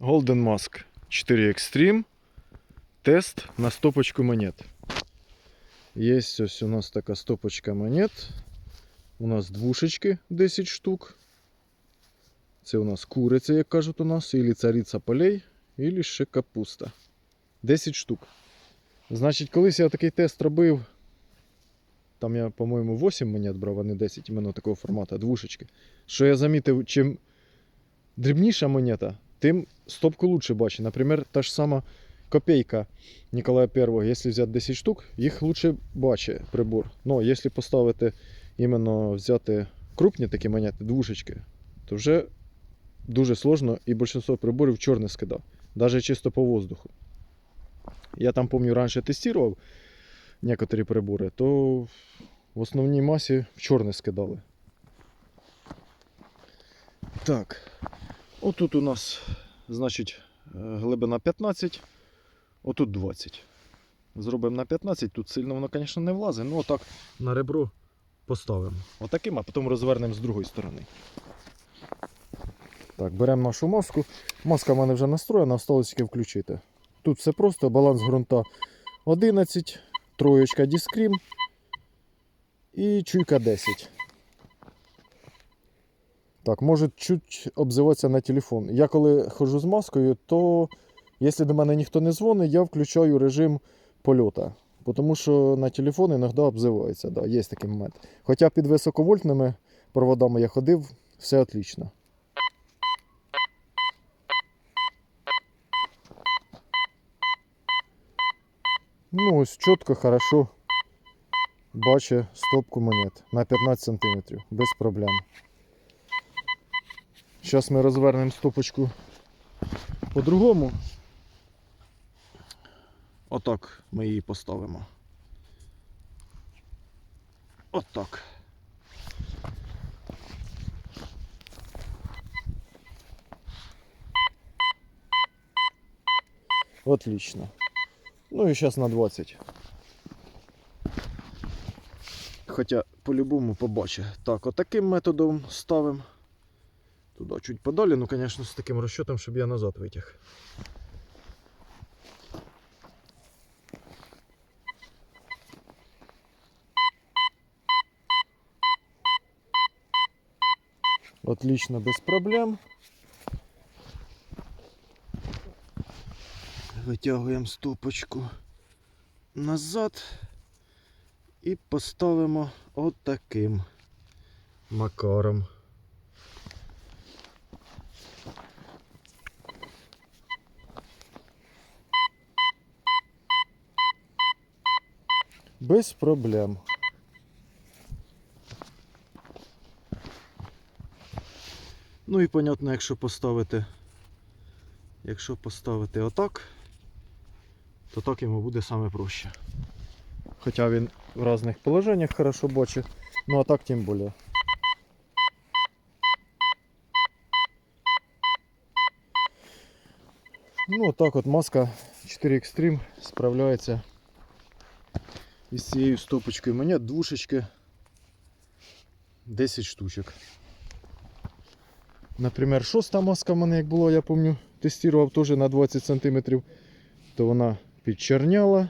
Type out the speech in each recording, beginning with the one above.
Golden Mask 4 Extreme. Тест на стопочку монет. Є ось у нас така стопочка монет. У нас двушечки 10 штук. Це у нас куриця, як кажуть у нас, ілі цариця полей, ілі ще капуста. 10 штук. Значить, колись я такий тест робив. Там я, по-моєму, 8 монет брав, а не 10 іменно такого формату, двушечки. Що я замітив, чим дрібніша монета, тим стопку лучше бачить. Наприклад, та ж сама копейка Ніколая I, якщо взяти 10 штук, їх лучше бачить прибор. Но якщо поставити іменно взяти крупні такі монети, двушечки, то вже дуже сложно і більшість приборів чорне скидав. Навіть чисто по воздуху. Я там пам'ятаю, раніше тестував некоторі прибори, то в основній масі в чорне скидали. Так, отут у нас, значить, е, глибина 15, отут 20. Зробимо на 15, тут сильно воно, звісно, не влазить, ну отак на ребро поставимо. Отаким, а потім розвернемо з другої сторони. Так, беремо нашу маску. Маска в мене вже настроєна, осталось тільки включити. Тут все просто, баланс ґрунта 11, троєчка дискрім і чуйка 10. Так, може чуть обзиватися на телефон. Я коли ходжу з маскою, то якщо до мене ніхто не дзвонить, я включаю режим польота. Тому що на телефон іноді обзивається. Да, є такий момент. Хоча під високовольтними проводами я ходив, все отлично. Ну, ось чітко, хорошо бачить стопку монет на 15 см, без проблем. Зараз ми розвернемо стопочку по-другому. Отак ми її поставимо. Отак. Отлично. Ну і зараз на 20. Хоча по-любому побачить. Так, отаким методом ставимо. Туди чуть подалі, ну, звісно, з таким розчотом, щоб я назад витяг. Отлично, без проблем. Витягуємо стопочку назад і поставимо отаким макаром. Без проблем. Ну і понятно, якщо поставити, якщо поставити отак, то так йому буде саме проще. Хоча він в різних положеннях хорошо бачить, ну а так тим більше. Ну, отак от маска 4 Extreme справляється із цією стопочкою. Мені двушечки 10 штучок. Наприклад, шоста маска в мене як було, я пам'ятаю, тестував теж на 20 см, то вона підчерняла.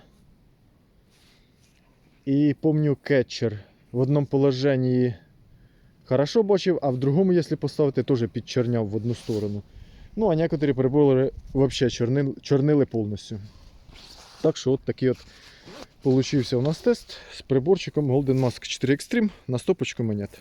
І пам'ятаю кетчер в одному положенні хорошо бачив, а в другому, якщо поставити, теж підчерняв в одну сторону. Ну, а некоторі прибори взагалі чорнили повністю. Так що от такий от получився у нас тест з приборчиком Golden Mask 4 Extreme на стопочку монет.